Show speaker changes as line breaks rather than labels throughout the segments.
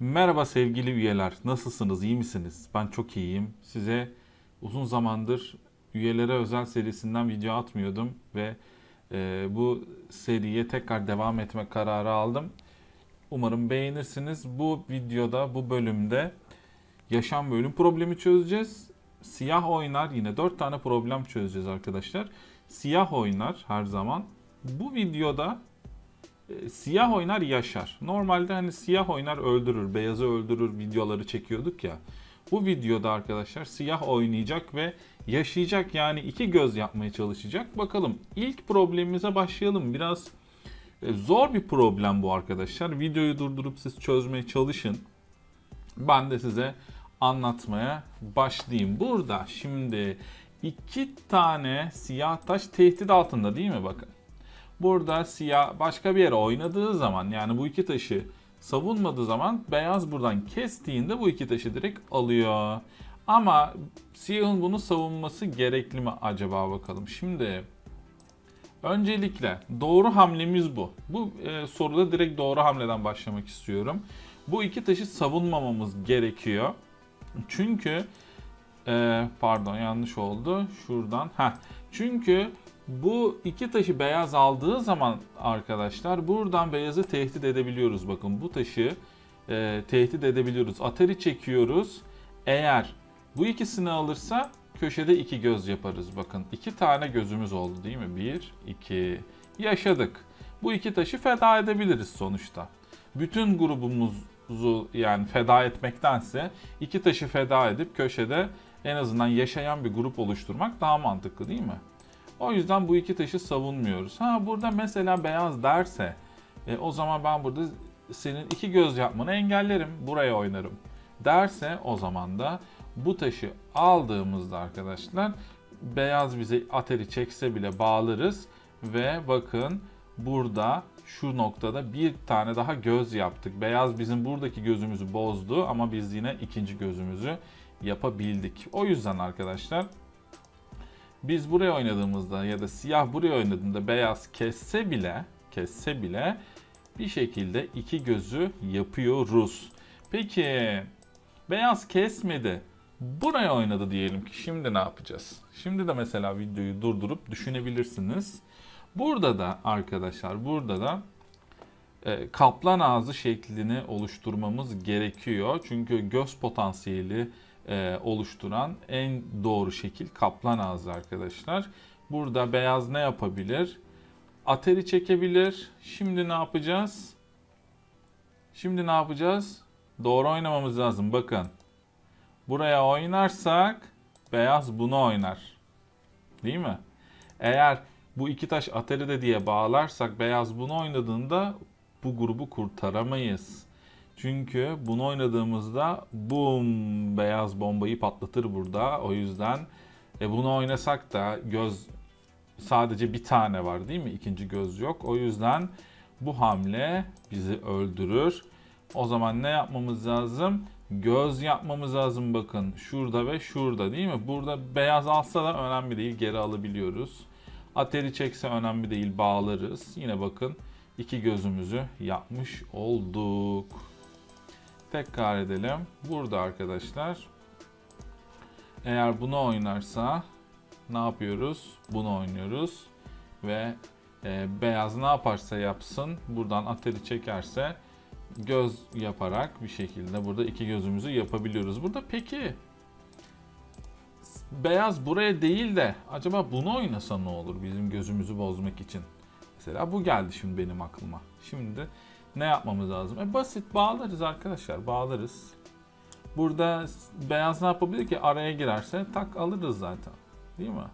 Merhaba sevgili üyeler. Nasılsınız? İyi misiniz? Ben çok iyiyim. Size uzun zamandır üyelere özel serisinden video atmıyordum ve e, bu seriye tekrar devam etme kararı aldım. Umarım beğenirsiniz. Bu videoda, bu bölümde yaşam bölüm problemi çözeceğiz. Siyah oynar yine 4 tane problem çözeceğiz arkadaşlar. Siyah oynar her zaman. Bu videoda e, siyah oynar yaşar. Normalde hani siyah oynar öldürür, beyazı öldürür videoları çekiyorduk ya. Bu videoda arkadaşlar siyah oynayacak ve yaşayacak yani iki göz yapmaya çalışacak. Bakalım ilk problemimize başlayalım. Biraz e, zor bir problem bu arkadaşlar. Videoyu durdurup siz çözmeye çalışın. Ben de size anlatmaya başlayayım. Burada şimdi iki tane siyah taş tehdit altında değil mi bakın. Burada siyah başka bir yere oynadığı zaman yani bu iki taşı savunmadığı zaman beyaz buradan kestiğinde bu iki taşı direkt alıyor. Ama siyahın bunu savunması gerekli mi acaba bakalım. Şimdi öncelikle doğru hamlemiz bu. Bu e, soruda direkt doğru hamleden başlamak istiyorum. Bu iki taşı savunmamamız gerekiyor. Çünkü e, pardon yanlış oldu. Şuradan. ha. Çünkü bu iki taşı beyaz aldığı zaman arkadaşlar buradan beyazı tehdit edebiliyoruz. Bakın bu taşı e, tehdit edebiliyoruz. Atari çekiyoruz. Eğer bu ikisini alırsa köşede iki göz yaparız. Bakın iki tane gözümüz oldu değil mi? Bir, iki. Yaşadık. Bu iki taşı feda edebiliriz sonuçta. Bütün grubumuzu yani feda etmektense iki taşı feda edip köşede en azından yaşayan bir grup oluşturmak daha mantıklı değil mi? O yüzden bu iki taşı savunmuyoruz. Ha burada mesela beyaz derse e, o zaman ben burada senin iki göz yapmanı engellerim. Buraya oynarım. Derse o zaman da bu taşı aldığımızda arkadaşlar beyaz bize ateri çekse bile bağlarız ve bakın burada şu noktada bir tane daha göz yaptık. Beyaz bizim buradaki gözümüzü bozdu ama biz yine ikinci gözümüzü yapabildik. O yüzden arkadaşlar biz buraya oynadığımızda ya da siyah buraya oynadığında beyaz kesse bile kesse bile bir şekilde iki gözü yapıyoruz. Peki beyaz kesmedi. Buraya oynadı diyelim ki şimdi ne yapacağız? Şimdi de mesela videoyu durdurup düşünebilirsiniz. Burada da arkadaşlar burada da e, kaplan ağzı şeklini oluşturmamız gerekiyor. Çünkü göz potansiyeli e, oluşturan en doğru şekil kaplan ağzı arkadaşlar. Burada beyaz ne yapabilir? Ateri çekebilir. Şimdi ne yapacağız? Şimdi ne yapacağız? Doğru oynamamız lazım. Bakın. Buraya oynarsak beyaz bunu oynar. Değil mi? Eğer bu iki taş ateri de diye bağlarsak beyaz bunu oynadığında bu grubu kurtaramayız. Çünkü bunu oynadığımızda bum beyaz bombayı patlatır burada. O yüzden e, bunu oynasak da göz sadece bir tane var değil mi? İkinci göz yok. O yüzden bu hamle bizi öldürür. O zaman ne yapmamız lazım? Göz yapmamız lazım bakın. Şurada ve şurada değil mi? Burada beyaz alsa da önemli değil. Geri alabiliyoruz. Ateri çekse önemli değil. Bağlarız. Yine bakın iki gözümüzü yapmış olduk. Tekrar edelim. Burada arkadaşlar eğer bunu oynarsa ne yapıyoruz? Bunu oynuyoruz ve e, beyaz ne yaparsa yapsın buradan ateli çekerse göz yaparak bir şekilde burada iki gözümüzü yapabiliyoruz. Burada peki beyaz buraya değil de acaba bunu oynasa ne olur bizim gözümüzü bozmak için? Mesela bu geldi şimdi benim aklıma. Şimdi ne yapmamız lazım? E basit bağlarız arkadaşlar bağlarız. Burada beyaz ne yapabilir ki araya girerse tak alırız zaten. Değil mi?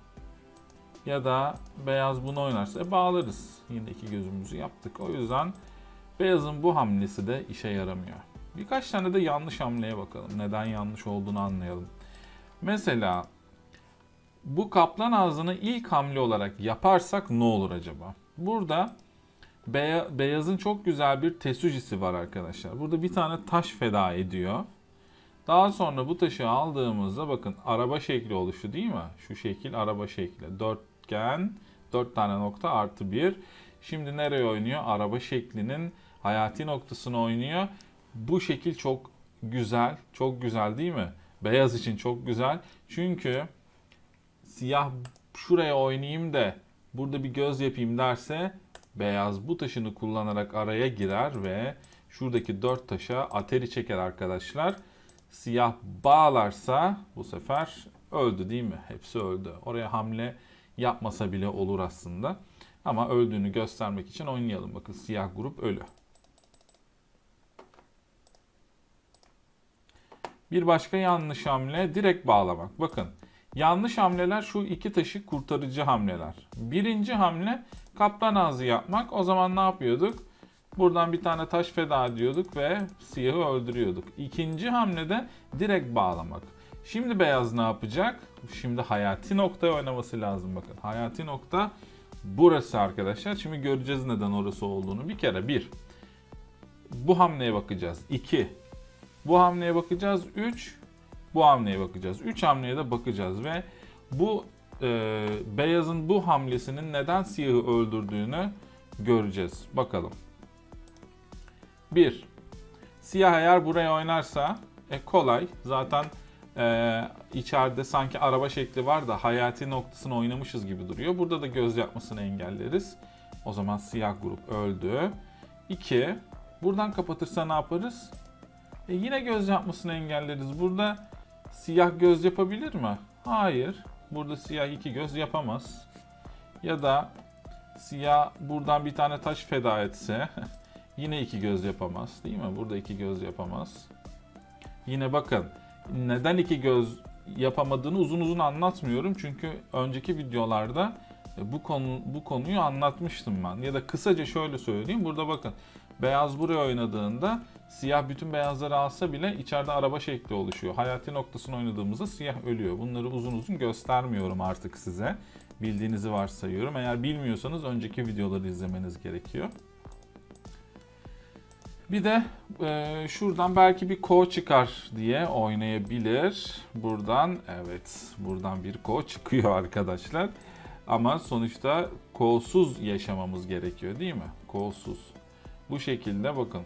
Ya da beyaz bunu oynarsa e, bağlarız. Yine iki gözümüzü yaptık. O yüzden beyazın bu hamlesi de işe yaramıyor. Birkaç tane de yanlış hamleye bakalım. Neden yanlış olduğunu anlayalım. Mesela bu kaplan ağzını ilk hamle olarak yaparsak ne olur acaba? Burada Beya- beyazın çok güzel bir tesujisi var arkadaşlar. Burada bir tane taş feda ediyor. Daha sonra bu taşı aldığımızda bakın araba şekli oluştu değil mi? Şu şekil araba şekli. Dörtgen, dört tane nokta artı bir. Şimdi nereye oynuyor? Araba şeklinin hayati noktasını oynuyor. Bu şekil çok güzel. Çok güzel değil mi? Beyaz için çok güzel. Çünkü siyah şuraya oynayayım da burada bir göz yapayım derse beyaz bu taşını kullanarak araya girer ve şuradaki dört taşa ateri çeker arkadaşlar. Siyah bağlarsa bu sefer öldü değil mi? Hepsi öldü. Oraya hamle yapmasa bile olur aslında. Ama öldüğünü göstermek için oynayalım. Bakın siyah grup ölü. Bir başka yanlış hamle direkt bağlamak. Bakın yanlış hamleler şu iki taşı kurtarıcı hamleler. Birinci hamle kaplan ağzı yapmak. O zaman ne yapıyorduk? Buradan bir tane taş feda ediyorduk ve siyahı öldürüyorduk. İkinci hamlede direkt bağlamak. Şimdi beyaz ne yapacak? Şimdi hayati noktaya oynaması lazım bakın. Hayati nokta burası arkadaşlar. Şimdi göreceğiz neden orası olduğunu. Bir kere bir. Bu hamleye bakacağız. 2. Bu hamleye bakacağız. 3. Bu hamleye bakacağız. 3 hamleye de bakacağız ve bu e, beyazın bu hamlesinin neden siyahı öldürdüğünü göreceğiz. Bakalım. 1. Siyah eğer buraya oynarsa e, kolay. Zaten e, içeride sanki araba şekli var da hayati noktasını oynamışız gibi duruyor. Burada da göz yapmasını engelleriz. O zaman siyah grup öldü. 2. Buradan kapatırsa ne yaparız? E, yine göz yapmasını engelleriz. Burada siyah göz yapabilir mi? Hayır. Burada siyah iki göz yapamaz. Ya da siyah buradan bir tane taş feda etse yine iki göz yapamaz. Değil mi? Burada iki göz yapamaz. Yine bakın neden iki göz yapamadığını uzun uzun anlatmıyorum. Çünkü önceki videolarda bu konu bu konuyu anlatmıştım ben. Ya da kısaca şöyle söyleyeyim. Burada bakın beyaz buraya oynadığında siyah bütün beyazları alsa bile içeride araba şekli oluşuyor. Hayati noktasını oynadığımızda siyah ölüyor. Bunları uzun uzun göstermiyorum artık size. Bildiğinizi varsayıyorum. Eğer bilmiyorsanız önceki videoları izlemeniz gerekiyor. Bir de e, şuradan belki bir ko çıkar diye oynayabilir. Buradan evet buradan bir ko çıkıyor arkadaşlar. Ama sonuçta kolsuz yaşamamız gerekiyor değil mi? Kolsuz. Bu şekilde bakın.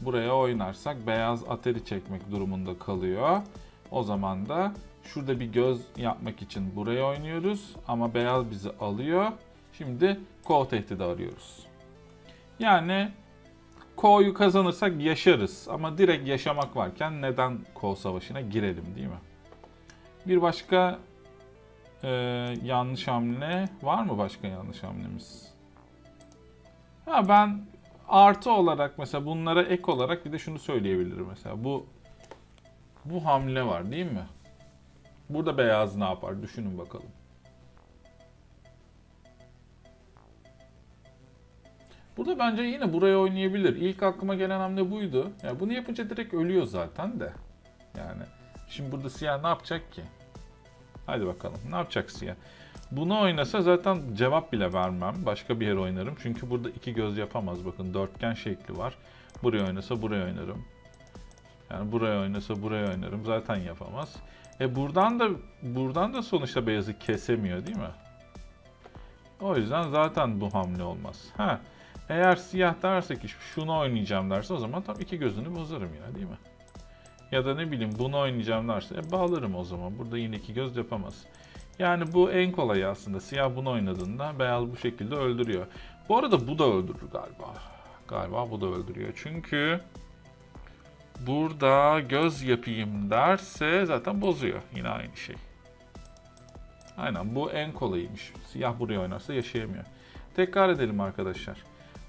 Buraya oynarsak beyaz ateri çekmek durumunda kalıyor. O zaman da şurada bir göz yapmak için buraya oynuyoruz. Ama beyaz bizi alıyor. Şimdi ko tehdidi arıyoruz. Yani Ko'yu kazanırsak yaşarız. Ama direkt yaşamak varken neden Ko savaşına girelim değil mi? Bir başka e, yanlış hamle var mı başka yanlış hamlemiz? Ha ben artı olarak mesela bunlara ek olarak bir de şunu söyleyebilirim mesela bu bu hamle var değil mi? Burada beyaz ne yapar? Düşünün bakalım. Burada bence yine buraya oynayabilir. İlk aklıma gelen hamle buydu. Yani bunu yapınca direkt ölüyor zaten de. Yani şimdi burada siyah ne yapacak ki? Hadi bakalım. Ne yapacak siyah? Bunu oynasa zaten cevap bile vermem. Başka bir yere oynarım. Çünkü burada iki göz yapamaz. Bakın dörtgen şekli var. Buraya oynasa buraya oynarım. Yani buraya oynasa buraya oynarım. Zaten yapamaz. E buradan da buradan da sonuçta beyazı kesemiyor değil mi? O yüzden zaten bu hamle olmaz. Ha. Eğer siyah derse ki şunu oynayacağım derse o zaman tam iki gözünü bozarım ya değil mi? Ya da ne bileyim bunu oynayacağım derse e, bağlarım o zaman. Burada yine iki göz yapamaz. Yani bu en kolayı aslında. Siyah bunu oynadığında beyaz bu şekilde öldürüyor. Bu arada bu da öldürür galiba. Galiba bu da öldürüyor. Çünkü burada göz yapayım derse zaten bozuyor. Yine aynı şey. Aynen bu en kolayıymış. Siyah buraya oynarsa yaşayamıyor. Tekrar edelim arkadaşlar.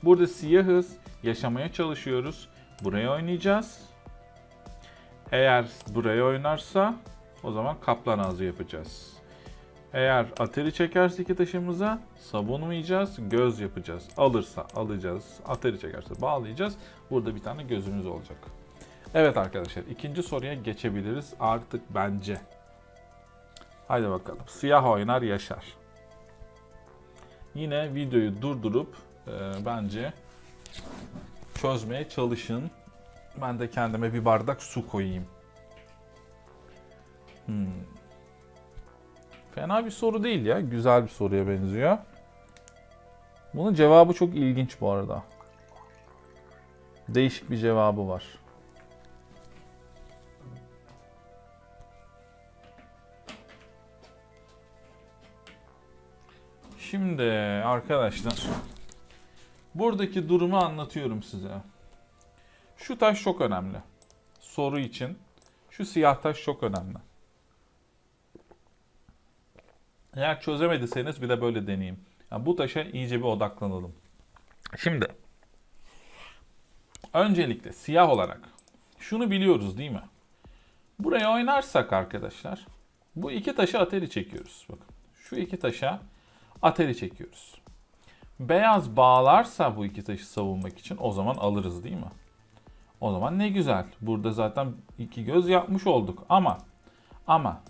Burada siyahız. Yaşamaya çalışıyoruz. Buraya oynayacağız. Eğer buraya oynarsa o zaman kaplan ağzı yapacağız. Eğer ateri çekerse iki taşımıza savunmayacağız, göz yapacağız. Alırsa alacağız, ateri çekerse bağlayacağız. Burada bir tane gözümüz olacak. Evet arkadaşlar ikinci soruya geçebiliriz artık bence. Haydi bakalım. Siyah oynar yaşar. Yine videoyu durdurup e, bence çözmeye çalışın. Ben de kendime bir bardak su koyayım. Hmm. Fena bir soru değil ya. Güzel bir soruya benziyor. Bunun cevabı çok ilginç bu arada. Değişik bir cevabı var. Şimdi arkadaşlar buradaki durumu anlatıyorum size. Şu taş çok önemli. Soru için şu siyah taş çok önemli. Eğer çözemediyseniz bir de böyle deneyeyim. Yani bu taşa iyice bir odaklanalım. Şimdi öncelikle siyah olarak şunu biliyoruz değil mi? Buraya oynarsak arkadaşlar bu iki taşı ateri çekiyoruz. Bakın şu iki taşa ateri çekiyoruz. Beyaz bağlarsa bu iki taşı savunmak için o zaman alırız değil mi? O zaman ne güzel. Burada zaten iki göz yapmış olduk ama ama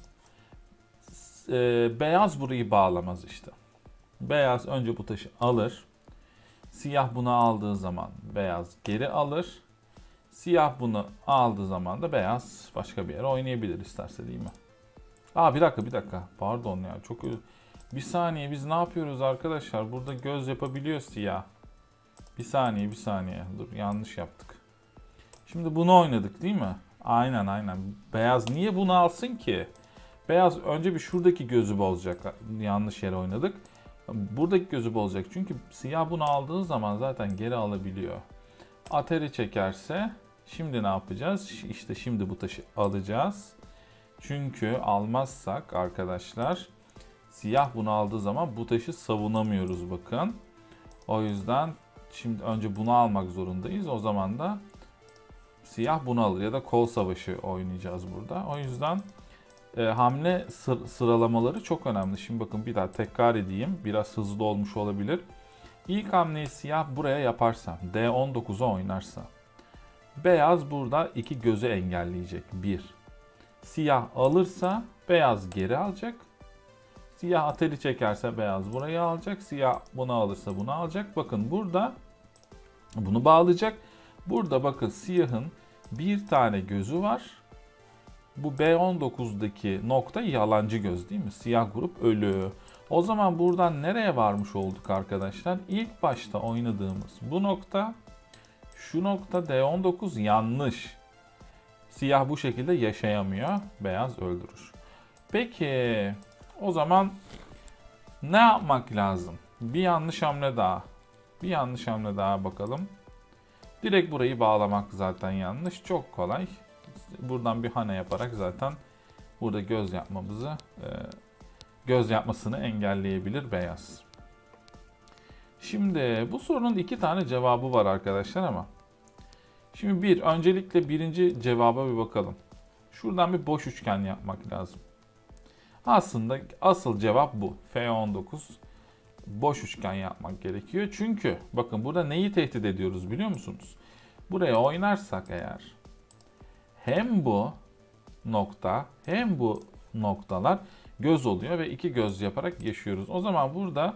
e, beyaz burayı bağlamaz işte. Beyaz önce bu taşı alır. Siyah bunu aldığı zaman beyaz geri alır. Siyah bunu aldığı zaman da beyaz başka bir yere oynayabilir isterse değil mi? Aa bir dakika bir dakika. Pardon ya çok bir saniye biz ne yapıyoruz arkadaşlar? Burada göz yapabiliyor siyah. Bir saniye bir saniye. Dur yanlış yaptık. Şimdi bunu oynadık değil mi? Aynen aynen. Beyaz niye bunu alsın ki? Beyaz önce bir şuradaki gözü bozacak. Yanlış yere oynadık. Buradaki gözü bozacak. Çünkü siyah bunu aldığı zaman zaten geri alabiliyor. Ateri çekerse şimdi ne yapacağız? İşte şimdi bu taşı alacağız. Çünkü almazsak arkadaşlar siyah bunu aldığı zaman bu taşı savunamıyoruz bakın. O yüzden şimdi önce bunu almak zorundayız. O zaman da siyah bunu alır ya da kol savaşı oynayacağız burada. O yüzden e, hamle sır- sıralamaları çok önemli. Şimdi bakın bir daha tekrar edeyim. Biraz hızlı olmuş olabilir. İlk hamleyi siyah buraya yaparsa, D19'a oynarsa, beyaz burada iki gözü engelleyecek. Bir. Siyah alırsa beyaz geri alacak. Siyah ateli çekerse beyaz burayı alacak. Siyah bunu alırsa bunu alacak. Bakın burada bunu bağlayacak. Burada bakın siyahın bir tane gözü var. Bu B19'daki nokta yalancı göz değil mi? Siyah grup ölü. O zaman buradan nereye varmış olduk arkadaşlar? İlk başta oynadığımız bu nokta, şu nokta D19 yanlış. Siyah bu şekilde yaşayamıyor. Beyaz öldürür. Peki o zaman ne yapmak lazım? Bir yanlış hamle daha. Bir yanlış hamle daha bakalım. Direkt burayı bağlamak zaten yanlış. Çok kolay. Buradan bir hane yaparak zaten burada göz yapmamızı e, göz yapmasını engelleyebilir beyaz. Şimdi bu sorunun iki tane cevabı var arkadaşlar ama. Şimdi bir, öncelikle birinci cevaba bir bakalım. Şuradan bir boş üçgen yapmak lazım. Aslında asıl cevap bu. F19 boş üçgen yapmak gerekiyor. Çünkü bakın burada neyi tehdit ediyoruz biliyor musunuz? Buraya oynarsak eğer hem bu nokta hem bu noktalar göz oluyor ve iki göz yaparak yaşıyoruz. O zaman burada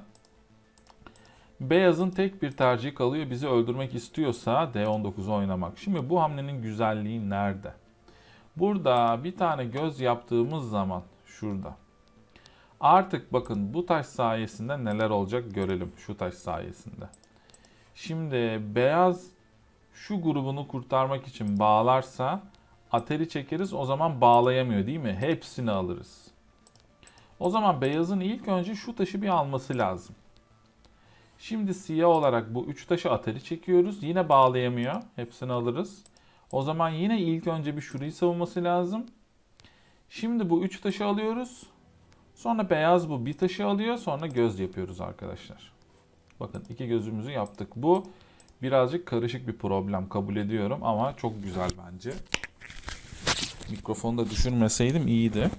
beyazın tek bir tercihi kalıyor. Bizi öldürmek istiyorsa D19'u oynamak. Şimdi bu hamlenin güzelliği nerede? Burada bir tane göz yaptığımız zaman şurada. Artık bakın bu taş sayesinde neler olacak görelim şu taş sayesinde. Şimdi beyaz şu grubunu kurtarmak için bağlarsa ateri çekeriz o zaman bağlayamıyor değil mi? Hepsini alırız. O zaman beyazın ilk önce şu taşı bir alması lazım. Şimdi siyah olarak bu üç taşı ateri çekiyoruz. Yine bağlayamıyor. Hepsini alırız. O zaman yine ilk önce bir şurayı savunması lazım. Şimdi bu üç taşı alıyoruz. Sonra beyaz bu bir taşı alıyor. Sonra göz yapıyoruz arkadaşlar. Bakın iki gözümüzü yaptık. Bu birazcık karışık bir problem kabul ediyorum ama çok güzel bence. Mikrofonu da düşürmeseydim iyiydi.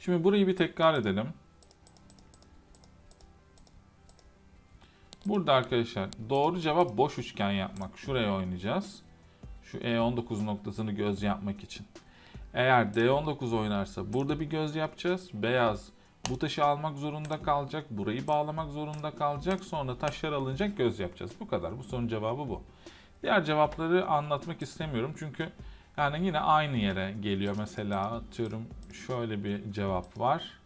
Şimdi burayı bir tekrar edelim. Burada arkadaşlar doğru cevap boş üçgen yapmak. Şuraya oynayacağız. Şu E19 noktasını göz yapmak için. Eğer D19 oynarsa burada bir göz yapacağız. Beyaz bu taşı almak zorunda kalacak. Burayı bağlamak zorunda kalacak. Sonra taşlar alınacak göz yapacağız. Bu kadar. Bu sorunun cevabı bu. Diğer cevapları anlatmak istemiyorum. Çünkü yani yine aynı yere geliyor. Mesela atıyorum şöyle bir cevap var.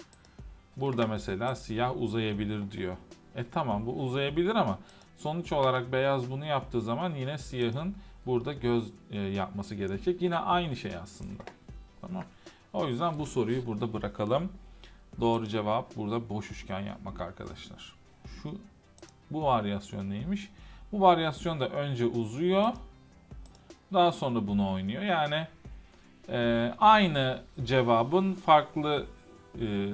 Burada mesela siyah uzayabilir diyor. E tamam bu uzayabilir ama sonuç olarak beyaz bunu yaptığı zaman yine siyahın burada göz e, yapması gerekecek. Yine aynı şey aslında. Tamam. O yüzden bu soruyu burada bırakalım. Doğru cevap burada boş üçgen yapmak arkadaşlar. Şu bu varyasyon neymiş? Bu varyasyon da önce uzuyor. Daha sonra bunu oynuyor. Yani e, aynı cevabın farklı e,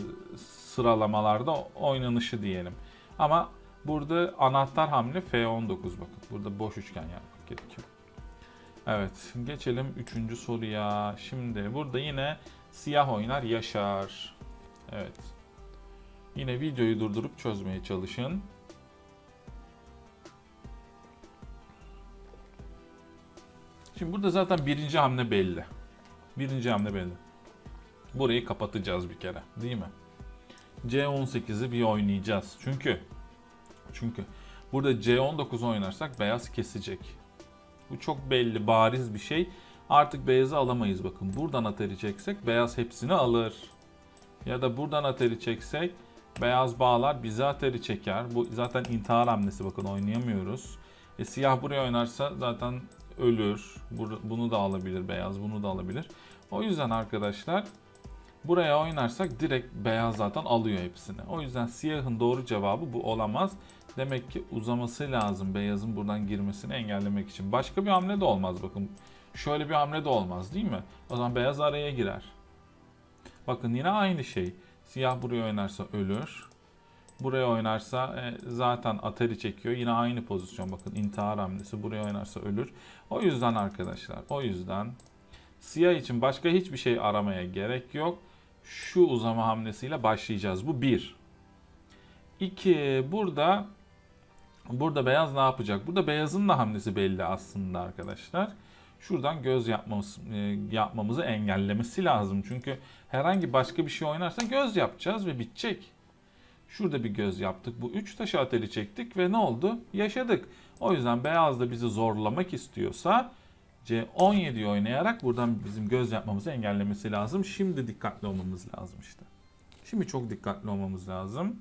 sıralamalarda oynanışı diyelim. Ama burada anahtar hamle F19 bakın. Burada boş üçgen yapmak gerekiyor. Evet geçelim üçüncü soruya. Şimdi burada yine siyah oynar Yaşar. Evet. Yine videoyu durdurup çözmeye çalışın. Şimdi burada zaten birinci hamle belli. Birinci hamle belli. Burayı kapatacağız bir kere. Değil mi? C18'i bir oynayacağız. Çünkü çünkü burada C19 oynarsak beyaz kesecek. Bu çok belli, bariz bir şey. Artık beyazı alamayız bakın. Buradan ateri çeksek beyaz hepsini alır. Ya da buradan ateri çeksek beyaz bağlar bize ateri çeker. Bu zaten intihar hamlesi bakın oynayamıyoruz. E, siyah buraya oynarsa zaten ölür. Bunu da alabilir beyaz, bunu da alabilir. O yüzden arkadaşlar buraya oynarsak direkt beyaz zaten alıyor hepsini. O yüzden siyahın doğru cevabı bu olamaz. Demek ki uzaması lazım beyazın buradan girmesini engellemek için. Başka bir hamle de olmaz bakın. Şöyle bir hamle de olmaz değil mi? O zaman beyaz araya girer. Bakın yine aynı şey. Siyah buraya oynarsa ölür. Buraya oynarsa e, zaten atari çekiyor. Yine aynı pozisyon bakın intihar hamlesi. Buraya oynarsa ölür. O yüzden arkadaşlar o yüzden siyah için başka hiçbir şey aramaya gerek yok. Şu uzama hamlesiyle başlayacağız. Bu bir. İki burada burada beyaz ne yapacak? Burada beyazın da hamlesi belli aslında arkadaşlar. Şuradan göz yapmamız, e, yapmamızı engellemesi lazım. Çünkü herhangi başka bir şey oynarsa göz yapacağız ve bitecek. Şurada bir göz yaptık. Bu üç taşı ateli çektik ve ne oldu? Yaşadık. O yüzden beyaz da bizi zorlamak istiyorsa C17'yi oynayarak buradan bizim göz yapmamızı engellemesi lazım. Şimdi dikkatli olmamız lazım işte. Şimdi çok dikkatli olmamız lazım.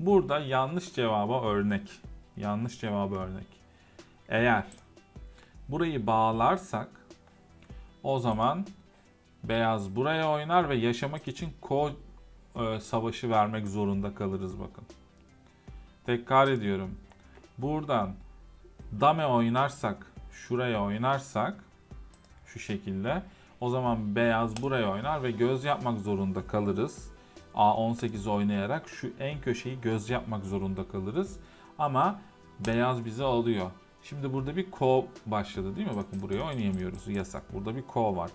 Burada yanlış cevaba örnek. Yanlış cevaba örnek. Eğer burayı bağlarsak o zaman beyaz buraya oynar ve yaşamak için ko e, savaşı vermek zorunda kalırız bakın. Tekrar ediyorum. Buradan dame oynarsak, şuraya oynarsak şu şekilde o zaman beyaz buraya oynar ve göz yapmak zorunda kalırız. A18 oynayarak şu en köşeyi göz yapmak zorunda kalırız. Ama beyaz bizi alıyor. Şimdi burada bir ko başladı değil mi? Bakın buraya oynayamıyoruz. Yasak. Burada bir ko var.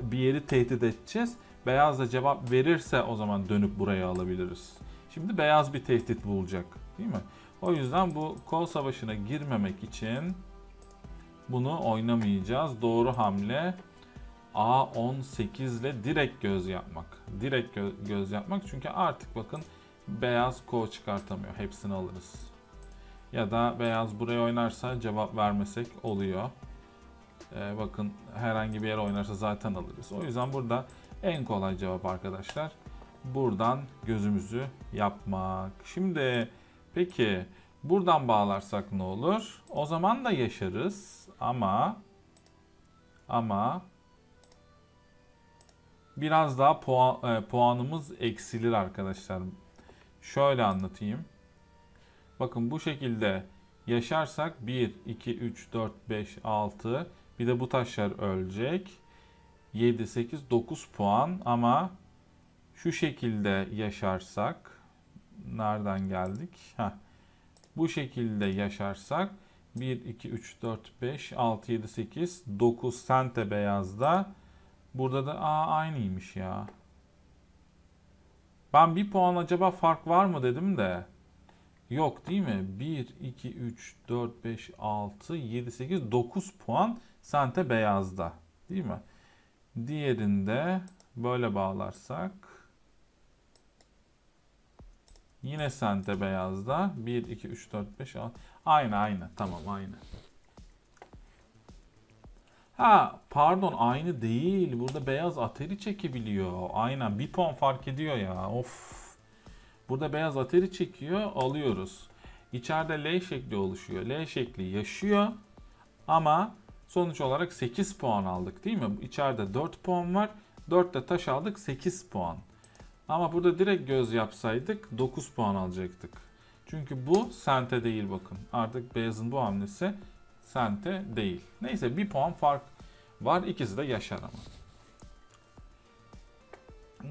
Bir yeri tehdit edeceğiz. Beyaz da cevap verirse o zaman dönüp buraya alabiliriz. Şimdi beyaz bir tehdit bulacak. Değil mi? O yüzden bu kol savaşına girmemek için bunu oynamayacağız. Doğru hamle A18 ile direkt göz yapmak. Direkt gö- göz yapmak çünkü artık bakın beyaz ko çıkartamıyor. Hepsini alırız. Ya da beyaz buraya oynarsa cevap vermesek oluyor. Ee, bakın herhangi bir yere oynarsa zaten alırız. O yüzden burada en kolay cevap arkadaşlar. Buradan gözümüzü yapmak. Şimdi peki buradan bağlarsak ne olur? O zaman da yaşarız ama ama biraz daha puan, e, puanımız eksilir arkadaşlar. Şöyle anlatayım. Bakın bu şekilde yaşarsak 1, 2, 3, 4, 5, 6 bir de bu taşlar ölecek. 7, 8, 9 puan ama şu şekilde yaşarsak nereden geldik? Heh. Bu şekilde yaşarsak 1, 2, 3, 4, 5, 6, 7, 8, 9 sente beyazda. Burada da aa, aynıymış ya. Ben bir puan acaba fark var mı dedim de. Yok değil mi? 1, 2, 3, 4, 5, 6, 7, 8, 9 puan sente beyazda. Değil mi? Diğerinde böyle bağlarsak yine sente beyazda 1, 2, 3, 4, 5, 6 aynı aynı tamam aynı. Ha pardon aynı değil. Burada beyaz ateri çekebiliyor. Aynen bir puan fark ediyor ya. Of. Burada beyaz ateri çekiyor alıyoruz. İçeride L şekli oluşuyor. L şekli yaşıyor ama sonuç olarak 8 puan aldık değil mi? İçeride 4 puan var. 4 de taş aldık 8 puan. Ama burada direkt göz yapsaydık 9 puan alacaktık. Çünkü bu sente değil bakın. Artık beyazın bu hamlesi sente değil. Neyse bir puan fark var. İkisi de yaşar ama.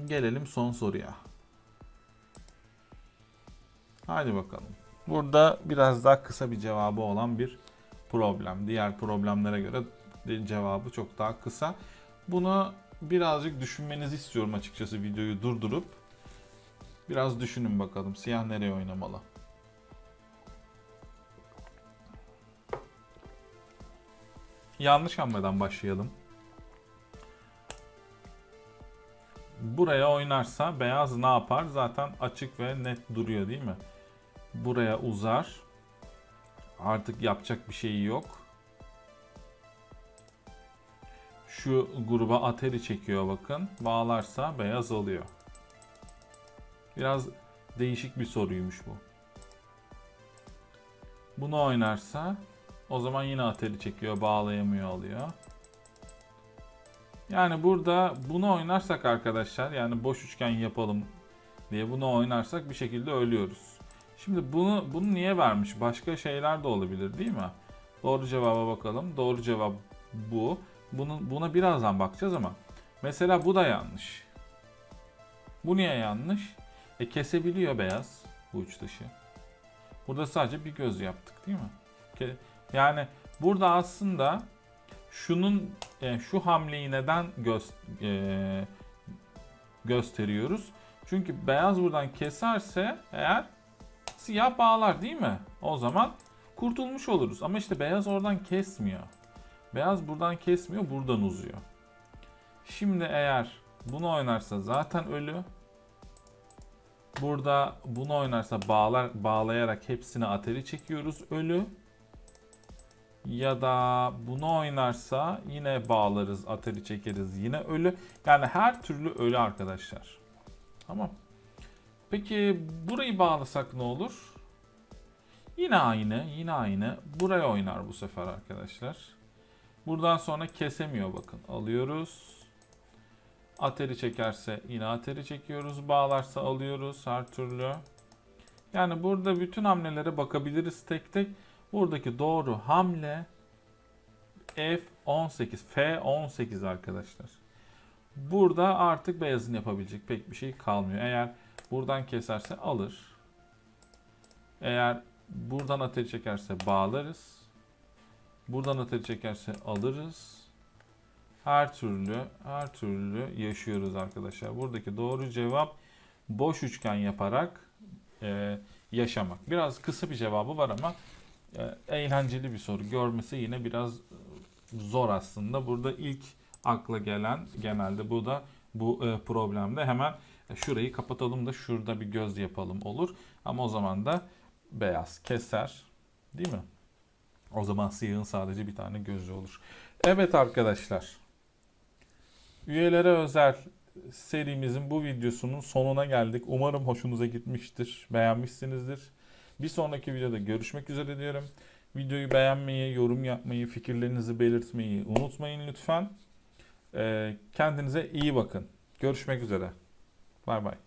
Gelelim son soruya. Hadi bakalım. Burada biraz daha kısa bir cevabı olan bir problem. Diğer problemlere göre cevabı çok daha kısa. Bunu birazcık düşünmenizi istiyorum açıkçası videoyu durdurup. Biraz düşünün bakalım siyah nereye oynamalı. Yanlış hamleden başlayalım. Buraya oynarsa beyaz ne yapar? Zaten açık ve net duruyor değil mi? Buraya uzar. Artık yapacak bir şeyi yok. Şu gruba ateri çekiyor bakın. Bağlarsa beyaz alıyor. Biraz değişik bir soruymuş bu. Bunu oynarsa o zaman yine ateri çekiyor, bağlayamıyor alıyor. Yani burada bunu oynarsak arkadaşlar yani boş üçgen yapalım diye bunu oynarsak bir şekilde ölüyoruz. Şimdi bunu bunu niye vermiş? Başka şeyler de olabilir değil mi? Doğru cevaba bakalım. Doğru cevap bu. Bunun buna birazdan bakacağız ama mesela bu da yanlış. Bu niye yanlış? E kesebiliyor beyaz bu uç dışı. Burada sadece bir göz yaptık değil mi? Yani burada aslında şunun e, şu hamleyi neden gö- e, gösteriyoruz? Çünkü beyaz buradan keserse eğer siyah bağlar değil mi? O zaman kurtulmuş oluruz. Ama işte beyaz oradan kesmiyor. Beyaz buradan kesmiyor, buradan uzuyor. Şimdi eğer bunu oynarsa zaten ölü. Burada bunu oynarsa bağlar bağlayarak hepsini ateri çekiyoruz ölü. Ya da bunu oynarsa yine bağlarız, ateri çekeriz yine ölü. Yani her türlü ölü arkadaşlar. Tamam. Peki burayı bağlasak ne olur? Yine aynı, yine aynı. Buraya oynar bu sefer arkadaşlar. Buradan sonra kesemiyor bakın. Alıyoruz. Ateri çekerse yine ateri çekiyoruz. Bağlarsa alıyoruz her türlü. Yani burada bütün hamlelere bakabiliriz tek tek. Buradaki doğru hamle F18, F18 arkadaşlar. Burada artık beyazın yapabilecek pek bir şey kalmıyor. Eğer buradan keserse alır. Eğer buradan ateri çekerse bağlarız. Buradan ateri çekerse alırız. Her türlü, her türlü yaşıyoruz arkadaşlar. Buradaki doğru cevap boş üçgen yaparak e, yaşamak. Biraz kısa bir cevabı var ama e, eğlenceli bir soru. Görmesi yine biraz zor aslında. Burada ilk akla gelen genelde bu da bu e, problemde hemen şurayı kapatalım da şurada bir göz yapalım olur. Ama o zaman da beyaz keser değil mi? O zaman siyahın sadece bir tane gözü olur. Evet arkadaşlar. Üyelere özel serimizin bu videosunun sonuna geldik. Umarım hoşunuza gitmiştir. Beğenmişsinizdir. Bir sonraki videoda görüşmek üzere diyorum. Videoyu beğenmeyi, yorum yapmayı, fikirlerinizi belirtmeyi unutmayın lütfen. Ee, kendinize iyi bakın. Görüşmek üzere. Bye bye.